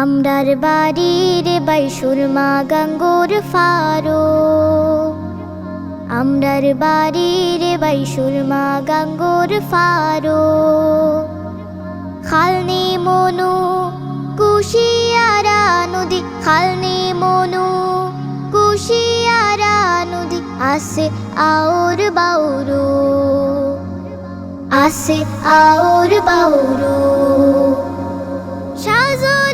আমরার বাড়ির বাইশুর মা গাঙ্গোর ফারো। আমরার বাড়ির বাইশুর মা গাঙ্গোর ফারো। খালনি মনু কুশিয়ারা নদী, খালনি মনু কুশিয়ারা নদী, আসে আওর বাউরু। আসে আওর বাউরু। সাজল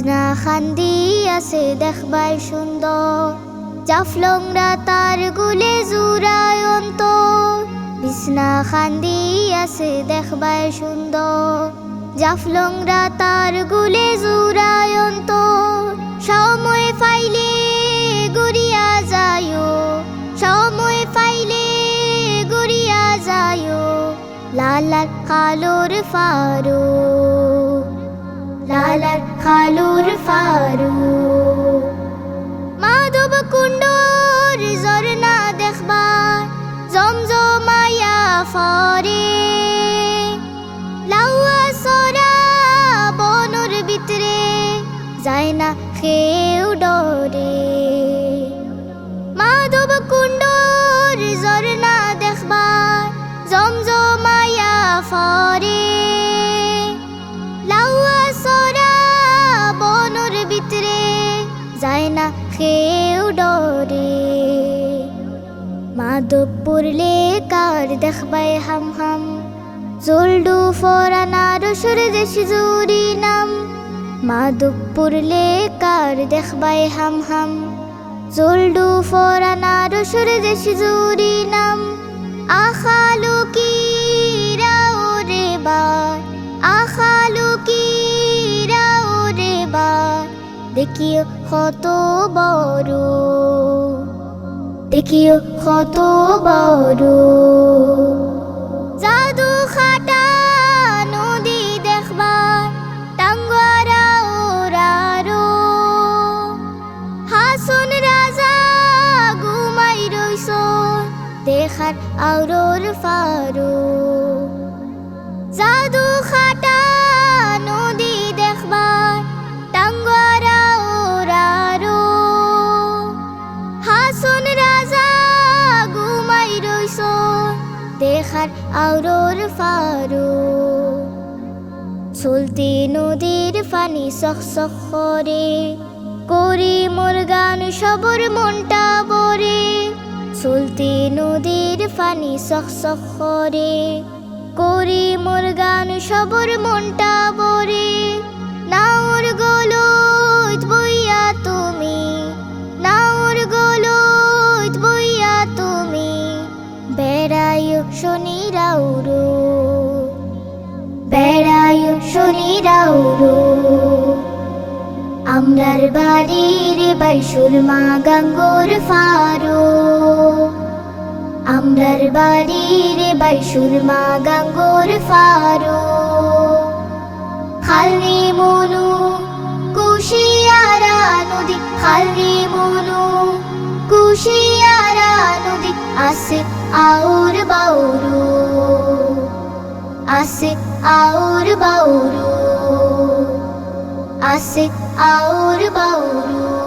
বিছনা খান্দি আছে দেখবাই সুন্দর। জাফলংরা তার গুলে জুড়ায় অন্তর। বিছনা খান্দি আছে দেখবাই সুন্দর। জাফলংরা তার গুলে জুড়ায় অন্তর। সময় ফাইলে গড়িয়া যায় সময় ফাইলে গড়িয়া যায় লালার কালোর ফারু লালার কালোর জমজমায়া ফরে লাউয়া সরা বনর ভিতরে, যায় না কেউ ডরে। মাধব কুণ্ডর ঝর্ণা দেখবার জমজমায়া ফরে। লাউয়া সরা বনর ভিতরে, যায় না কেউ ডরে। মাধবপুর লেকার দেখবাই হাম হাম। জলডু ফরানার দেশ জুরি নাম। মাধবপুর লেকার দেখবাই হাম হাম। জলডু ফরানার দেশ জুরি নাম। আখালু কি রাও রে বার আখালু কি রাও রে বার দেখিও কত বড়। দেখিও কত বড়। জাদু নদী দেখবার টাঙ্গারা ওরারো হাসন রাজা ঘুমাই রইস দেখার আউরোর ফারো। দেখার আউরোর ফারো। চলতি নদীর পানি সখ সখ করে, করি মোর গান সবর মনটা বরে চলতি নদীর পানি সখ সখ করে, করি মোর গান সবর মনটা বরে বেড়ায় শনি রাউরো বেড়ায় শনি রাউরো আমরার বাড়ির বাইশুর মা গাঙ্গোর ফারো। আমরার বাড়ির বাইশুর মা গাঙ্গোর ফারো। খালি মনু কুশিয়ারা নদী খালি মনু কুশিয়ারা আসে আউর বাউরু। আসে আউর বাউরু। আসে আউর বাউরু।